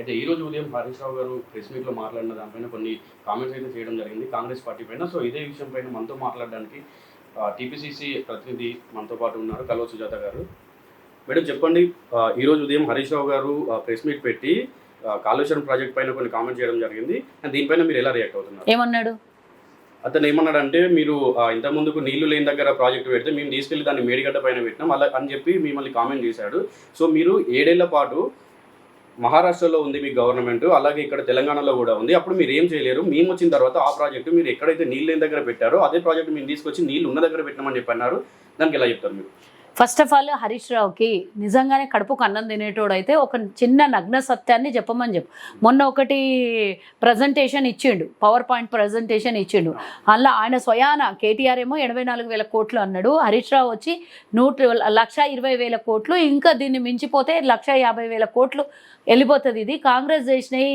అయితే ఈ రోజు ఉదయం హరీష్ రావు గారు ప్రెస్ మీట్లో మాట్లాడిన దానిపైన కొన్ని కామెంట్స్ అయితే చేయడం జరిగింది కాంగ్రెస్ పార్టీ పైన. సో ఇదే విషయం పైన మనతో మాట్లాడడానికి టీపీసీసీ ప్రతినిధి మనతో పాటు ఉన్నారు కల్వ సుజాత గారు. మేడం చెప్పండి ఆ, ఈ రోజు ఉదయం హరీష్ రావు గారు ప్రెస్ మీట్ పెట్టి కాళేశ్వరం ప్రాజెక్ట్ పైన కొన్ని కామెంట్ చేయడం జరిగింది. దీనిపైన మీరు ఎలా రియాక్ట్ అవుతున్నారు? ఏమన్నాడు? అతను ఏమన్నాడంటే మీరు ఆ, ఇంత ముందుకు నీళ్ళు లేని దగ్గర ప్రాజెక్ట్ పెడితే మేము తీసుకెళ్ళి దాన్ని మేడిగడ్డ పైన పెట్టినాం అలా అని చెప్పి మిమ్మల్ని కామెంట్ చేశాడు. సో మీరు ఏడేళ్ళ పాటు మహారాష్ట్రలో ఉంది మీ గవర్నమెంట్ అలాగే ఇక్కడ తెలంగాణలో కూడా ఉంది. అప్పుడు మీరు ఏం చేయలేరు. మేము వచ్చిన తర్వాత ఆ ప్రాజెక్టు మీరు ఎక్కడైతే నీళ్ళు లేని దగ్గర పెట్టారో అదే ప్రాజెక్ట్ మేము తీసుకొచ్చి నీళ్ళు ఉన్న దగ్గర పెట్టమని చెప్పి అన్నారు దానికి ఎలా చెప్తారు మీరు? ఫస్ట్ ఆఫ్ ఆల్ హరీష్ రావుకి నిజంగానే కడుపుకు అన్నం తినేటోడు అయితే ఒక చిన్న నగ్న సత్యాన్ని చెప్పమని చెప్పు. మొన్న ఒకటి ప్రజెంటేషన్ ఇచ్చిండు పవర్ పాయింట్ ప్రజెంటేషన్ ఇచ్చిండు. అలా ఆయన స్వయాన కేటీఆర్ ఏమో ఎనభై నాలుగు వేల కోట్లు అన్నాడు. హరీష్ రావు వచ్చి నూట లక్ష ఇరవై వేల కోట్లు ఇంకా దీన్ని మించిపోతే లక్ష యాభై వేల కోట్లు వెళ్ళిపోతుంది ఇది. కాంగ్రెస్ చేసినవి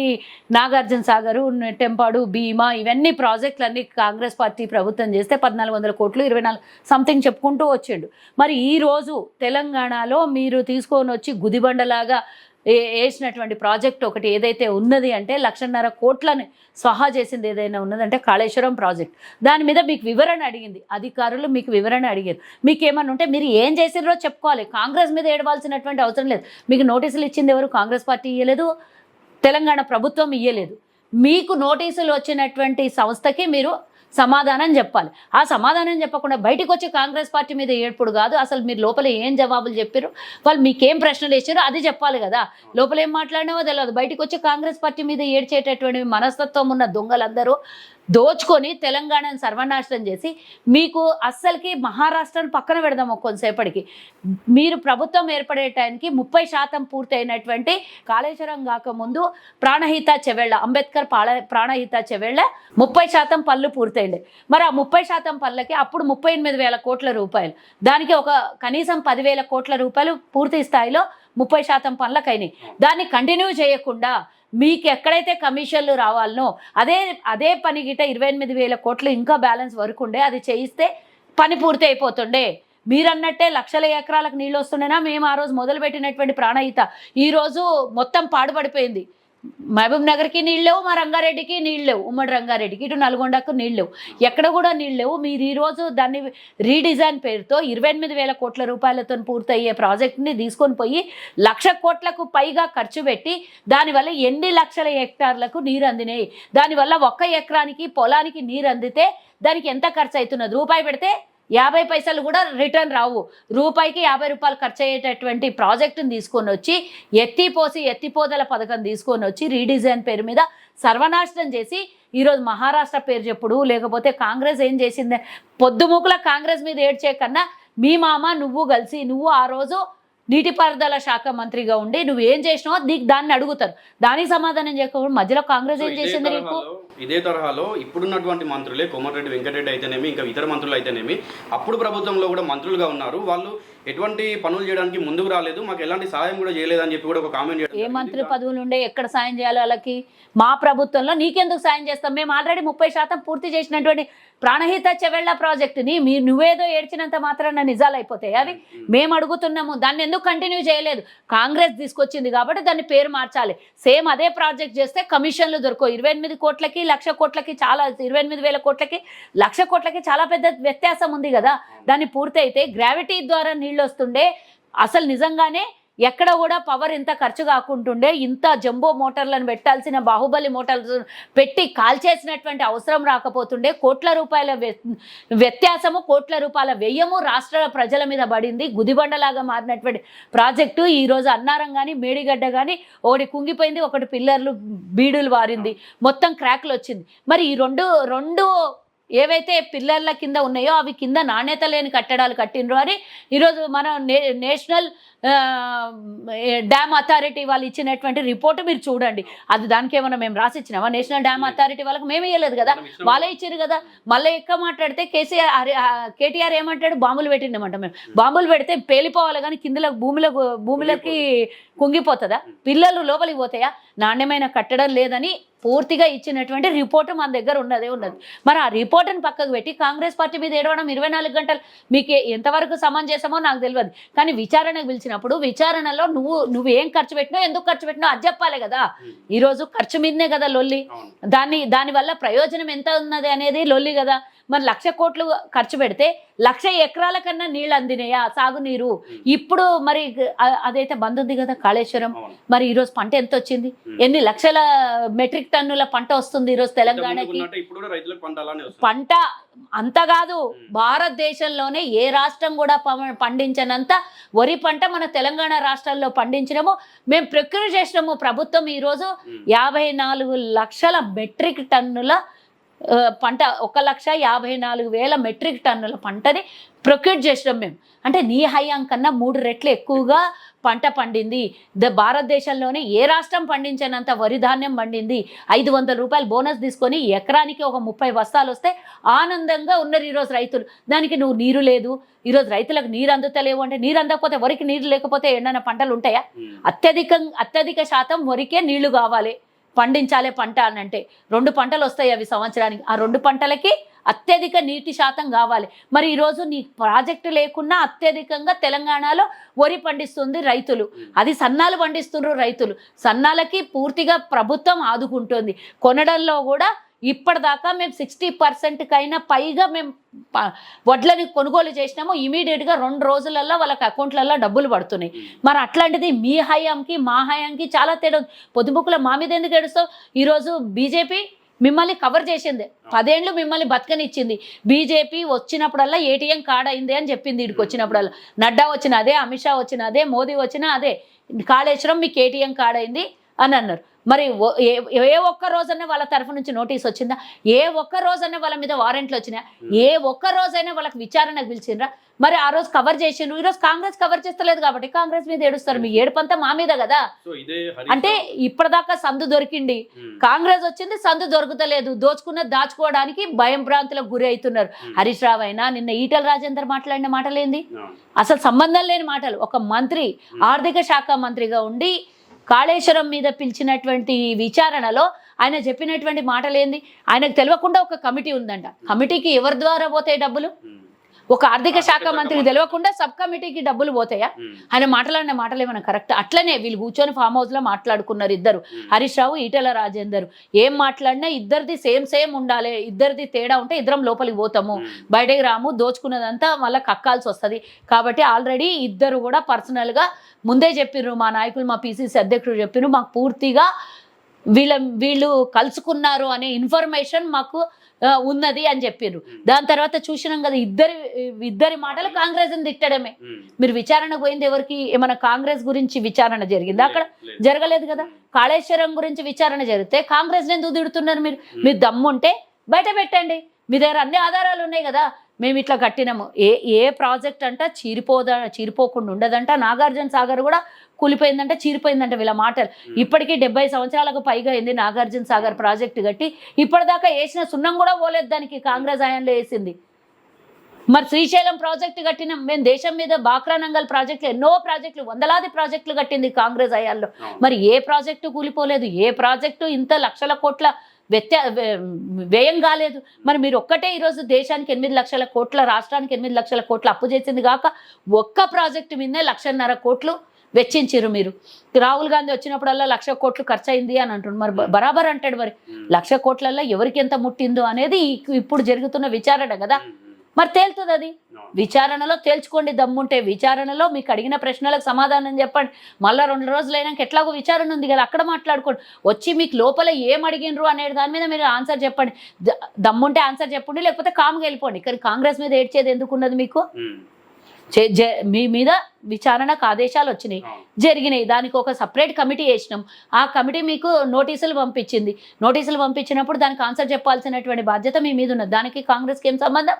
నాగార్జున సాగరు టెంపాడు భీమా ఇవన్నీ ప్రాజెక్టులన్నీ కాంగ్రెస్ పార్టీ ప్రభుత్వం చేస్తే పద్నాలుగు వందల కోట్లు ఇరవై నాలుగు సంథింగ్ చెప్పుకుంటూ వచ్చిండు. మరి ఈ రోజు తెలంగాణలో మీరు తీసుకొని వచ్చి గుదిబండలాగా ఏ- వేసినటువంటి ప్రాజెక్ట్ ఒకటి ఏదైతే ఉన్నది అంటే లక్షన్నర కోట్లని స్వహా చేసింది ఏదైనా ఉన్నదంటే కాళేశ్వరం ప్రాజెక్ట్. దాని మీద మీకు వివరణ అడిగింది. అధికారులు మీకు వివరణ అడిగారు. మీకు ఏమన్నా ఉంటే మీరు ఏం చేసిర్రో చెప్పుకోవాలి. కాంగ్రెస్ మీద ఏడవాల్సినటువంటి అవసరం లేదు. మీకు నోటీసులు ఇచ్చింది ఎవరు? కాంగ్రెస్ పార్టీ ఇవ్వలేదు తెలంగాణ ప్రభుత్వం ఇవ్వలేదు మీకు నోటీసులు వచ్చినటువంటి సంస్థకి మీరు సమాధానం చెప్పాలి. ఆ సమాధానం చెప్పకుండా బయటకు వచ్చి కాంగ్రెస్ పార్టీ మీద ఏడుపుడు కాదు. అసలు మీరు లోపల ఏం జవాబులు చెప్పారు వాళ్ళు మీకేం ప్రశ్నలు వేసారో అది చెప్పాలి కదా. లోపల ఏం మాట్లాడినావో తెలియదు బయటకు వచ్చి కాంగ్రెస్ పార్టీ మీద ఏడ్చేటటువంటి మనస్తత్వం ఉన్న దొంగలందరూ దోచుకొని తెలంగాణను సర్వనాశనం చేసి మీకు అస్సలకి మహారాష్ట్రను పక్కన పెడదాం కొంతసేపటికి. మీరు ప్రభుత్వం ఏర్పడే టైంకి ముప్పై శాతం పూర్తయినటువంటి కాళేశ్వరం కాకముందు ప్రాణహిత చెవెళ్ళ అంబేద్కర్ ప్రాణహిత చెవెళ్ళ ముప్పై శాతం పళ్ళు పూర్తయిండే. మరి ఆ ముప్పై శాతం పళ్ళకి అప్పుడు ముప్పై ఎనిమిది వేల కోట్ల రూపాయలు. దానికి ఒక కనీసం పదివేల కోట్ల రూపాయలు పూర్తి స్థాయిలో ముప్పై శాతం పనులకైనాయి. దాన్ని కంటిన్యూ చేయకుండా మీకు ఎక్కడైతే కమిషన్లు రావాలనో అదే అదే పని గిట ఇరవై ఎనిమిది వేల కోట్లు ఇంకా బ్యాలెన్స్ వరకు ఉండే అది చేయిస్తే పని పూర్తి అయిపోతుండే మీరన్నట్టే లక్షల ఎకరాలకు నీళ్ళు వస్తుండేనా? మేము ఆ రోజు మొదలుపెట్టినటువంటి ప్రాణహిత. ఈ రోజు మొత్తం పాడుపడిపోయింది. మహబూబ్ నగర్కి నీళ్ళు లేవు మా రంగారెడ్డికి నీళ్ళు లేవు ఉమ్మడి రంగారెడ్డికి. ఇటు నల్గొండకు నీళ్ళు లేవు ఎక్కడ కూడా నీళ్ళు లేవు మీరు ఈరోజు దాన్ని రీడిజైన్ పేరుతో ఇరవై ఎనిమిది వేల కోట్ల రూపాయలతో పూర్తయ్యే ప్రాజెక్ట్ని తీసుకొని పోయి లక్ష కోట్లకు పైగా ఖర్చు పెట్టి దానివల్ల ఎన్ని లక్షల హెక్టార్లకు నీరు అందినాయి? దానివల్ల ఒక్క ఎకరానికి పొలానికి నీరు అందితే దానికి ఎంత ఖర్చు అవుతున్నది? రూపాయి పెడితే యాభై పైసలు కూడా రిటర్న్ రావు. రూపాయికి యాభై రూపాయలు ఖర్చు అయ్యేటటువంటి ప్రాజెక్టుని తీసుకొని వచ్చి ఎత్తిపోసి ఎత్తిపోదల పథకం తీసుకొని వచ్చి రీడిజైన్ పేరు మీద సర్వనాశనం చేసి ఈరోజు మహారాష్ట్ర పేరు చెప్పుడు లేకపోతే కాంగ్రెస్ ఏం చేసిందే? పొద్దుముకుల కాంగ్రెస్ మీద ఏడ్చే కన్నా మీ మామ నువ్వు కలిసి నువ్వు ఆ రోజు నీటిపారుదల శాఖ మంత్రిగా ఉండి నువ్వు ఏం చేసినావో నీకు దాన్ని అడుగుతారు. దానికి సమాధానం చేయకుండా మధ్యలో కాంగ్రెస్ ఏం చేసింది నీకు? ఇదే తరహాలో ఇప్పుడున్నటువంటి మంత్రులే కోమటిరెడ్డి వెంకటరెడ్డి అయితేనేమి ఇంకా ఇతర మంత్రులు అయితేనేమి అప్పుడు ప్రభుత్వంలో కూడా మంత్రులుగా ఉన్నారు. వాళ్ళు ఎటువంటి పనులు చేయడానికి ముందుకు రాలేదు. మాకు ఎలాంటి సహాయం కూడా చేయలేదని చెప్పి కూడా ఒక కామెంట్ ఏ. మంత్రి పదవులు ఉండే ఎక్కడ సాయం చేయాలి వాళ్ళకి? మా ప్రభుత్వంలో నీకెందుకు సాయం చేస్తాం? మేము ఆల్రెడీ ముప్పై శాతం పూర్తి చేసినటువంటి ప్రాణహిత చెవెళ్ళ ప్రాజెక్టుని మీ నువ్వేదో ఏడ్చినంత మాత్రాన నిజాలు అయిపోతాయి. అవి మేము అడుగుతున్నాము. దాన్ని ఎందుకు కంటిన్యూ చేయలేదు? కాంగ్రెస్ తీసుకొచ్చింది కాబట్టి దాన్ని పేరు మార్చాలి. సేమ్ అదే ప్రాజెక్ట్ చేస్తే కమిషన్లు దొరకవు. ఇరవై ఎనిమిది కోట్లకి లక్ష కోట్లకి చాలా ఇరవై ఎనిమిది వేల కోట్లకి లక్ష కోట్లకి చాలా పెద్ద వ్యత్యాసం ఉంది కదా. దాన్ని పూర్తయితే గ్రావిటీ ద్వారా నీళ్ళు వస్తుండే అసలు నిజంగానే ఎక్కడ కూడా పవర్ ఇంత ఖర్చు కాకుంటుండే ఇంత జంబో మోటార్లను పెట్టాల్సిన బాహుబలి మోటార్లు పెట్టి కాల్చేసినటువంటి అవసరం రాకపోతుండే. కోట్ల రూపాయల వ్య- వ్యత్యాసము కోట్ల రూపాయల వ్యయము రాష్ట్ర ప్రజల మీద పడింది. గుదిబండలాగా మారినటువంటి ప్రాజెక్టు ఈరోజు అన్నారం కానీ మేడిగడ్డ కానీ ఒకటి కుంగిపోయింది ఒకటి పిల్లర్లు బీడులు వారింది. మొత్తం క్రాక్లు వచ్చింది మరి ఈ రెండు రెండు ఏవైతే పిల్లర్ల కింద ఉన్నాయో అవి కింద నాణ్యత లేని కట్టడాలు కట్టినరు అని ఈరోజు మన నే నేషనల్ డ్యామ్ అథారిటీ వాళ్ళు ఇచ్చినటువంటి రిపోర్ట్ మీరు చూడండి. అది దానికి ఏమైనా మేము రాసి ఇచ్చినామా నేషనల్ డ్యామ్ అథారిటీ వాళ్ళకి మేము ఇవ్వలేదు కదా. వాళ్ళే ఇచ్చారు కదా? మళ్ళీ ఎక్కువ మాట్లాడితే కేసీఆర్ కేటీఆర్ ఏమంటాడు? బాంబులు పెట్టిండమంట మేము. బాంబులు పెడితే పేలిపోవాలి కానీ కిందలో భూమిలో భూమిలోకి కుంగిపోతుందా. పిల్లలు లోపలికి పోతాయా? నాణ్యమైన కట్టడం లేదని పూర్తిగా ఇచ్చినటువంటి రిపోర్ట్ మన దగ్గర ఉన్నదే ఉన్నది. మరి ఆ రిపోర్ట్ని పక్కకు పెట్టి కాంగ్రెస్ పార్టీ మీద ఏడవడం ఇరవై నాలుగు గంటలు మీకు ఎంతవరకు సమంజసమో నాకు తెలియదు కానీ విచారణకు పిలిచినప్పుడు విచారణలో నువ్వు నువ్వు ఏం ఖర్చు పెట్టినావు ఎందుకు ఖర్చు పెట్టినావు అది చెప్పాలి కదా. ఈరోజు ఖర్చు మీదనే కదా లొల్లి. దాన్ని దానివల్ల ప్రయోజనం ఎంత ఉన్నది అనేది లొల్లి కదా. మరి లక్ష కోట్లు ఖర్చు పెడితే లక్ష ఎకరాల కన్నా నీళ్ళు అందినాయా సాగునీరు? ఇప్పుడు మరి అదైతే బంద్ ఉంది కదా కాళేశ్వరం. మరి ఈరోజు పంట ఎంత వచ్చింది? ఎన్ని లక్షల మెట్రిక్ టన్నుల పంట వస్తుంది ఈరోజు తెలంగాణకి? పంట అంత కాదు. భారతదేశంలోనే ఏ రాష్ట్రం కూడా పండించనంత వరి పంట మన తెలంగాణ రాష్ట్రాల్లో పండించినాము. మేము ప్రక్రియ చేసినాము ప్రభుత్వం ఈరోజు. యాభై నాలుగు లక్షల మెట్రిక్ టన్నుల పంట ఒక లక్ష యాభై నాలుగు వేల మెట్రిక్ టన్నుల పంటని ప్రొక్యూర్ చేసినాం మేము. అంటే నీ హయాం కన్నా మూడు రెట్లు ఎక్కువగా పంట పండింది. ద భారతదేశంలోనే ఏ రాష్ట్రం పండించనంత వరి ధాన్యం పండింది. ఐదు వందల రూపాయలు బోనస్ తీసుకొని ఎకరానికి ఒక ముప్పై బస్తాలు వస్తే ఆనందంగా ఉన్నారు ఈరోజు రైతులు. దానికి నువ్వు నీరు లేదు. ఈరోజు రైతులకు నీరు అందుతలేవు అంటే నీరు అందకపోతే వరికి నీరు లేకపోతే ఎండన పంటలు ఉంటాయా. అత్యధికం అత్యధిక శాతం వరికే నీళ్ళు కావాలి. పండించాలే పంట అని అంటే రెండు పంటలు వస్తాయి అవి సంవత్సరానికి. ఆ రెండు పంటలకి అత్యధిక నీటి శాతం కావాలి. మరి ఈరోజు నీ ప్రాజెక్టు లేకున్నా అత్యధికంగా తెలంగాణలో వరి పండిస్తుంది రైతులు. అది సన్నాలు పండిస్తున్నారు రైతులు. సన్నాలకి పూర్తిగా ప్రభుత్వం ఆదుకుంటుంది. కొనడంలో కూడా ఇప్పటిదాకా మేము సిక్స్టీ పర్సెంట్కైనా పైగా మేము వడ్లని కొనుగోలు చేసినాము. ఇమీడియట్గా రెండు రోజులలో వాళ్ళకి అకౌంట్లలో డబ్బులు పడుతున్నాయి. మరి అట్లాంటిది మీ హయాంకి మా హయాంకి చాలా తేడా. పొద్దుముక్కుల మా మీద ఎందుకు ఏడుస్తావు? ఈరోజు బీజేపీ మిమ్మల్ని కవర్ చేసింది. పదేండ్లు మిమ్మల్ని బతకనిచ్చింది. బీజేపీ వచ్చినప్పుడల్లా ఏటీఎం కార్డ్ అయింది అని చెప్పింది ఇక్కడికి వచ్చినప్పుడల్లా. నడ్డా వచ్చిన అదే అమిత్ షా వచ్చిన అదే మోదీ వచ్చిన అదే. కాళేశ్వరం మీకు ఏటీఎం కార్డ్ అయింది అని అన్నారు. మరి ఏ ఒక్క రోజన్నా వాళ్ళ తరఫు నుంచి నోటీస్ వచ్చిందా? ఏ ఒక్క రోజన్నా వాళ్ళ మీద వారెంట్లు వచ్చినా ఏ ఒక్క రోజైనా వాళ్ళకి విచారణకు పిలిచిండ్రా మరి ఆ రోజు కవర్ చేసిండ్రు. ఈరోజు కాంగ్రెస్ కవర్ చేస్తలేదు కాబట్టి కాంగ్రెస్ మీద ఏడుస్తారు. మీ ఏడుపంతా మా మీద కదా? అంటే ఇప్పటిదాకా సందు దొరికింది. కాంగ్రెస్ వచ్చింది సందు దొరుకుతలేదు. దోచుకున్న దాచుకోవడానికి భయం భ్రాంతులకు గురి అవుతున్నారు. హరీష్ రావు అయినా నిన్న ఈటల రాజేందర్ మాట్లాడిన మాటలేంది. అసలు సంబంధం లేని మాటలు. ఒక మంత్రి ఆర్థిక శాఖ మంత్రిగా ఉండి కాళేశ్వరం మీద పిలిచినటువంటి విచారణలో ఆయన చెప్పినటువంటి మాటలేంది? ఆయనకు తెలియకుండా ఒక కమిటీ ఉందంట. కమిటీకి ఎవరి ద్వారా పోతాయి డబ్బులు? ఒక ఆర్థిక శాఖ మంత్రికి తెలియకుండా సబ్ కమిటీకి డబ్బులు పోతాయా. ఆయన మాట్లాడిన మాటలు ఏమైనా కరెక్ట్. అట్లనే వీళ్ళు కూర్చొని ఫామ్ హౌస్లో మాట్లాడుకున్నారు ఇద్దరు. హరీష్ రావు ఈటెల రాజేందర్. ఏం మాట్లాడినా ఇద్దరిది సేమ్ సేమ్ ఉండాలి. ఇద్దరిది తేడా ఉంటే ఇద్దరం లోపలికి పోతాము. బయటకు రాము దోచుకున్నదంతా మళ్ళీ కక్కాల్సి వస్తుంది. కాబట్టి ఆల్రెడీ ఇద్దరు కూడా పర్సనల్గా ముందే చెప్పిర్రు మా నాయకులు మా పిసిసి అధ్యక్షుడు చెప్పిర్రు. మాకు పూర్తిగా వీళ్ళ వీళ్ళు కలుసుకున్నారు అనే ఇన్ఫర్మేషన్ మాకు ఉన్నది అని చెప్పిర్రు. దాని తర్వాత చూసినాం కదా ఇద్దరి ఇద్దరి మాటలు కాంగ్రెస్ తిట్టడమే. మీరు విచారణ పోయింది ఎవరికి? ఏమైనా కాంగ్రెస్ గురించి విచారణ జరిగిందా? అక్కడ లేదు. జరగలేదు కదా. కాళేశ్వరం గురించి విచారణ జరిగితే కాంగ్రెస్ ఎందుకు తిడుతున్నారు మీరు? మీరు దమ్ముంటే బయట పెట్టండి. మీ దగ్గర అన్ని ఆధారాలు ఉన్నాయి కదా. మేము ఇట్లా కట్టినాము. ఏ ఏ ప్రాజెక్ట్ అంట చీరిపోదా చీరిపోకుండా ఉండదంట. నాగార్జున సాగర్ కూడా కూలిపోయిందంట చీరిపోయిందంట వీళ్ళ మాటలు. ఇప్పటికీ డెబ్బై సంవత్సరాలకు పైగా అయింది నాగార్జున సాగర్ ప్రాజెక్టు కట్టి. ఇప్పటిదాకా వేసిన సున్నం కూడా పోలేదు దానికి. కాంగ్రెస్ హయాంలో వేసింది. మరి శ్రీశైలం ప్రాజెక్టు కట్టినాం. మేము దేశం మీద బాక్రా నంగల్ ప్రాజెక్టులు ఎన్నో ప్రాజెక్టులు వందలాది ప్రాజెక్టులు కట్టింది కాంగ్రెస్ హయాంలో అవును. మరి ఏ ప్రాజెక్టు కూలిపోలేదు? ఏ ప్రాజెక్టు ఇంత లక్షల కోట్ల వ్యత్య వ్య- వ్యయం కాలేదు. మరి మీరు ఒక్కటే ఈరోజు దేశానికి ఎనిమిది లక్షల కోట్ల రాష్ట్రానికి ఎనిమిది లక్షల కోట్ల అప్పు చేసింది కాక ఒక్క ప్రాజెక్టు మీదనే లక్షన్నర కోట్లు వెచ్చించారు మీరు. రాహుల్ గాంధీ వచ్చినప్పుడల్లా లక్ష కోట్లు ఖర్చు అయింది అని అంటుండు. మరి బరాబర్ అంటాడు మరి. లక్ష కోట్లల్లో ఎవరికి ఎంత ముట్టిందో అనేది ఇప్పుడు జరుగుతున్న విచారణ కదా. మరి తేలుతుంది అది. విచారణలో తేల్చుకోండి దమ్ముంటే. విచారణలో మీకు అడిగిన ప్రశ్నలకు సమాధానం చెప్పండి. మళ్ళీ రెండు రోజులు అయినాక ఎట్లాగో విచారణ ఉంది కదా అక్కడ మాట్లాడుకోండి. వచ్చి మీకు లోపల ఏం అడిగినరు అనే దాని మీద మీరు ఆన్సర్ చెప్పండి. దమ్ముంటే ఆన్సర్ చెప్పండి లేకపోతే కామ్గా వెళ్ళిపోండి. కానీ కాంగ్రెస్ మీద ఏడ్చేది ఎందుకున్నది మీకు? మీ మీద విచారణకు ఆదేశాలు వచ్చినాయి. జరిగినాయి. దానికి ఒక సపరేట్ కమిటీ వేసినాం. ఆ కమిటీ మీకు నోటీసులు పంపించింది. నోటీసులు పంపించినప్పుడు దానికి ఆన్సర్ చెప్పాల్సినటువంటి బాధ్యత మీ మీద ఉన్నది. దానికి కాంగ్రెస్కి ఏం సంబంధం.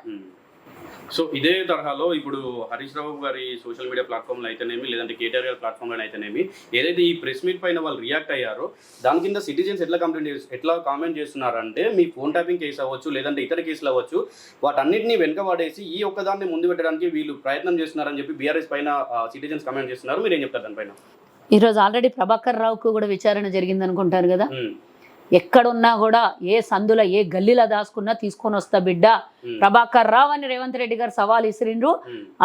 సో ఇదే తరహాలో ఇప్పుడు హరీష్ రావు గారి సోషల్ మీడియా ప్లాట్ఫామ్లో అయితేనేమి లేదంటే కేటీఆర్ గారి ప్లాట్ఫామ్లో అయితేనేమి ఏదైతే ఈ ప్రెస్ మీట్ పైన వాళ్ళు రియాక్ట్ అయ్యారో దాని కింద సిటిజన్స్ ఎట్లా కంప్లైంట్ చేసి ఎట్లా కామెంట్ చేస్తున్నారంటే మీ ఫోన్ ట్యాపింగ్ కేసు అవ్వచ్చు లేదంటే ఇతర కేసులు అవ్వచ్చు వాటన్నిటిని వెనుకబడేసి ఈ ఒక్కదాన్ని ముందు పెట్టడానికి వీళ్ళు ప్రయత్నం చేస్తున్నారని చెప్పి బీఆర్ఎస్ పైన సిటిజన్స్ కామెంట్ చేస్తున్నారు. మీరు ఏం చెప్తారు దానిపైన? ఈరోజు ఆల్రెడీ ప్రభాకర్ రావుకు కూడా విచారణ జరిగింది అనుకుంటారు కదా ఎక్కడున్నా కూడా ఏ సందుల ఏ గల్లీలో దాచుకున్నా తీసుకొని వస్తా బిడ్డ. ప్రభాకర్ రావు అని రేవంత్ రెడ్డి గారు సవాల్ ఇసిరిండ్రు.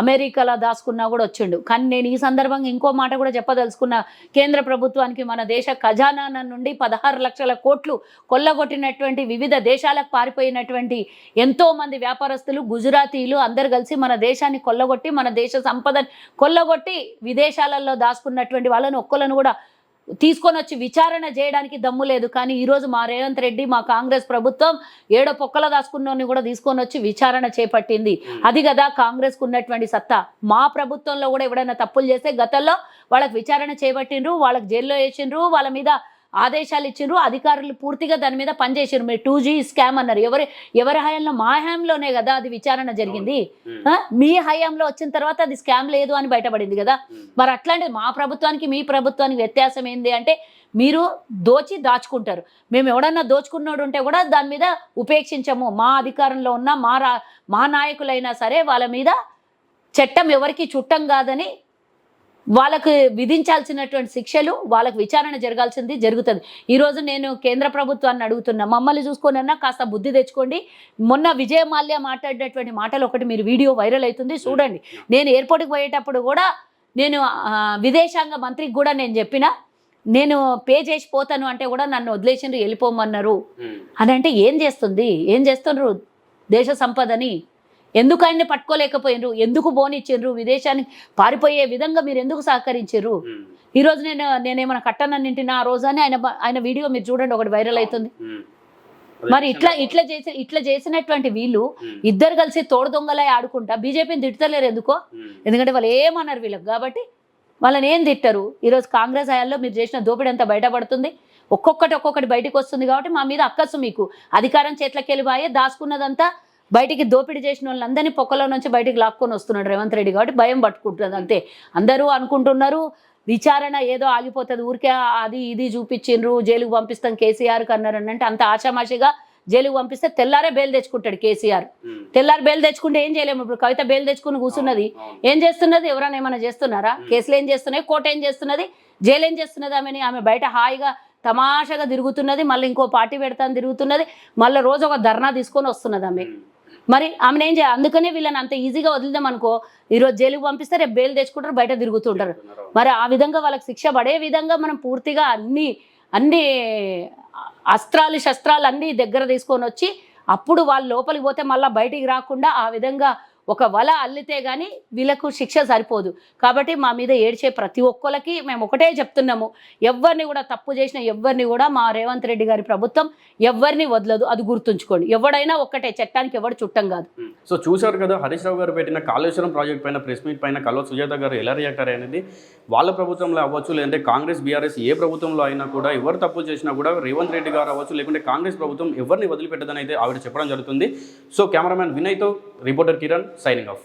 అమెరికాలో దాచుకున్నా కూడా వచ్చిండు. కానీ నేను ఈ సందర్భంగా ఇంకో మాట కూడా చెప్పదలుచుకున్న. కేంద్ర ప్రభుత్వానికి మన దేశ ఖజానా నుండి పదహారు లక్షల కోట్లు కొల్లగొట్టినటువంటి వివిధ దేశాలకు పారిపోయినటువంటి ఎంతో మంది వ్యాపారస్తులు గుజరాతీలు అందరు కలిసి మన దేశాన్ని కొల్లగొట్టి మన దేశ సంపదని కొల్లగొట్టి విదేశాలలో దాచుకున్నటువంటి వాళ్ళని ఒక్కలను కూడా తీసుకొని వచ్చి విచారణ చేయడానికి దమ్ము లేదు. కానీ ఈరోజు మా రేవంత్ రెడ్డి మా కాంగ్రెస్ ప్రభుత్వం ఏడో పొక్కల దాచుకున్నోని కూడా తీసుకొని వచ్చి విచారణ చేపట్టింది. అది కదా కాంగ్రెస్కు ఉన్నటువంటి సత్తా. మా ప్రభుత్వంలో కూడా ఎవడైనా తప్పులు చేస్తే గతంలో వాళ్ళకి విచారణ చేపట్టిండ్రు వాళ్ళకి జైల్లో వేసిండ్రు వాళ్ళ మీద ఆదేశాలు ఇచ్చిండ్రు అధికారులు పూర్తిగా దాని మీద పనిచేసిండ్రు మీరు టూ జీ స్కామ్ అన్నారు. ఎవరి ఎవరి హయాంలో? మా హయాంలోనే కదా అది విచారణ జరిగింది? మీ హయాంలో వచ్చిన తర్వాత అది స్కామ్ లేదు అని బయటపడింది కదా. మరి అట్లాంటిది మా ప్రభుత్వానికి మీ ప్రభుత్వానికి వ్యత్యాసం ఏంది అంటే మీరు దోచి దాచుకుంటారు. మేము ఎవడన్నా దోచుకున్నోడు ఉంటే కూడా దాని మీద ఉపేక్షించము. మా అధికారంలో ఉన్న మా రా మా నాయకులైనా సరే వాళ్ళ మీద చట్టం ఎవరికి చుట్టం కాదని వాళ్ళకు విధించాల్సినటువంటి శిక్షలు వాళ్ళకు విచారణ జరగాల్సింది జరుగుతుంది. ఈరోజు నేను కేంద్ర ప్రభుత్వాన్ని అడుగుతున్నా మమ్మల్ని చూసుకొనన్నా కాస్త బుద్ధి తెచ్చుకోండి. మొన్న విజయ మాల్యా మాట్లాడినటువంటి మాటలు ఒకటి మీరు వీడియో వైరల్ అవుతుంది చూడండి. నేను ఎయిర్పోర్ట్కి పోయేటప్పుడు కూడా నేను విదేశాంగ మంత్రికి కూడా నేను చెప్పిన నేను పే చేసి పోతాను అంటే కూడా నన్ను వదిలేసిండ్రు వెళ్ళిపోమన్నారు. అని అంటే ఏం చేస్తుంది? ఏం చేస్తుండ్రు? దేశ సంపదని ఎందుకు ఆయన్ని పట్టుకోలేకపోయినరు? ఎందుకు బోనిచ్చిండ్రు? విదేశానికి పారిపోయే విధంగా మీరు ఎందుకు సహకరించారు ఈరోజు నేను నేనేమైనా కట్టనన్నింటిన ఆ రోజు అని ఆయన ఆయన వీడియో మీరు చూడండి ఒకటి వైరల్ అవుతుంది. మరి ఇట్లా ఇట్లా చేసి ఇట్లా చేసినటువంటి వీళ్ళు ఇద్దరు కలిసి తోడు దొంగలై ఆడుకుంటా బీజేపీని తిట్టలేరు ఎందుకో? ఎందుకంటే వాళ్ళు ఏమన్నారు వీళ్ళకి? కాబట్టి వాళ్ళని ఏం తిట్టరు? ఈరోజు కాంగ్రెస్ హయాంలో మీరు చేసిన దోపిడీ అంతా బయటపడుతుంది. ఒక్కొక్కటి ఒక్కొక్కటి బయటకు వస్తుంది కాబట్టి మా మీద అక్కసు మీకు. అధికారం చేట్లకి వెళ్ళిపోయే దాచుకున్నదంతా బయటికి దోపిడీ చేసిన వాళ్ళందరినీ పొక్కలో నుంచి బయటికి లాక్కొని వస్తున్నాడు రేవంత్ రెడ్డి కాబట్టి భయం పట్టుకుంటుంది అంతే. అందరూ అనుకుంటున్నారు విచారణ ఏదో ఆగిపోతుంది ఊరికే అది ఇది చూపించిండ్రు జైలుకు పంపిస్తాం కేసీఆర్కి అన్నారు అని అంటే అంత ఆషామాషిగా జైలుకు పంపిస్తే తెల్లారే బెయిల్ తెచ్చుకుంటాడు కేసీఆర్. తెల్లారి బెయిల్ తెచ్చుకుంటే ఏం చేయలేము ఇప్పుడు? కవిత బెయిల్ తెచ్చుకుని కూర్చున్నది. ఏం చేస్తున్నది? ఎవరైనా ఏమైనా చేస్తున్నారా. కేసులు ఏం చేస్తున్నాయి? కోర్టు ఏం చేస్తున్నది? జైలు ఏం చేస్తున్నది ఆమెని? ఆమె బయట హాయిగా తమాషాగా తిరుగుతున్నది మళ్ళీ ఇంకో పార్టీ పెడతాను తిరుగుతున్నది మళ్ళీ రోజు ఒక ధర్నా తీసుకొని వస్తున్నది ఆమె. మరి ఆమెను ఏం చేయాలి? అందుకనే వీళ్ళని అంత ఈజీగా వదిలిదాం అనుకో. ఈరోజు జైలుకి పంపిస్తే రేపు బెయిల్ తెచ్చుకుంటారు బయట తిరుగుతుంటారు. మరి ఆ విధంగా వాళ్ళకి శిక్ష పడే విధంగా మనం పూర్తిగా అన్ని అన్ని అస్త్రాలు శస్త్రాలు అన్నీ దగ్గర తీసుకొని వచ్చి అప్పుడు వాళ్ళు లోపలికి పోతే మళ్ళీ బయటికి రాకుండా ఆ విధంగా ఒక వల అల్లితే కానీ వీళ్ళకు శిక్ష సరిపోదు. కాబట్టి మా మీద ఏడ్చే ప్రతి ఒక్కరికి మేము ఒకటే చెప్తున్నాము. ఎవరిని కూడా తప్పు చేసిన ఎవరిని కూడా మా రేవంత్ రెడ్డి గారి ప్రభుత్వం ఎవరిని వదలదు. అది గుర్తుంచుకోండి. ఎవడైనా ఒక్కటే చట్టానికి ఎవడు చుట్టం కాదు. సో చూశారు కదా హరీష్ రావు గారు పెట్టిన కాళేశ్వరం ప్రాజెక్ట్ పైన ప్రెస్ మీట్ పైన కల్వ సుజాత గారు ఎలా రియాక్ట్ అయ్యారు అనేది వాళ్ళ ప్రభుత్వంలో అవ్వచ్చు లేదంటే కాంగ్రెస్ బీఆర్ఎస్ ఏ ప్రభుత్వంలో అయినా కూడా ఎవరు తప్పు చేసినా కూడా రేవంత్ రెడ్డి గారు అవ్వచ్చు లేకుంటే కాంగ్రెస్ ప్రభుత్వం ఎవరిని వదిలిపెట్టదని అయితే ఆవిడ చెప్పడం జరుగుతుంది. సో కెమెరామ్యాన్ వినయ్తో రిపోర్టర్ కిరణ్ సైనింగ్ ఆఫ్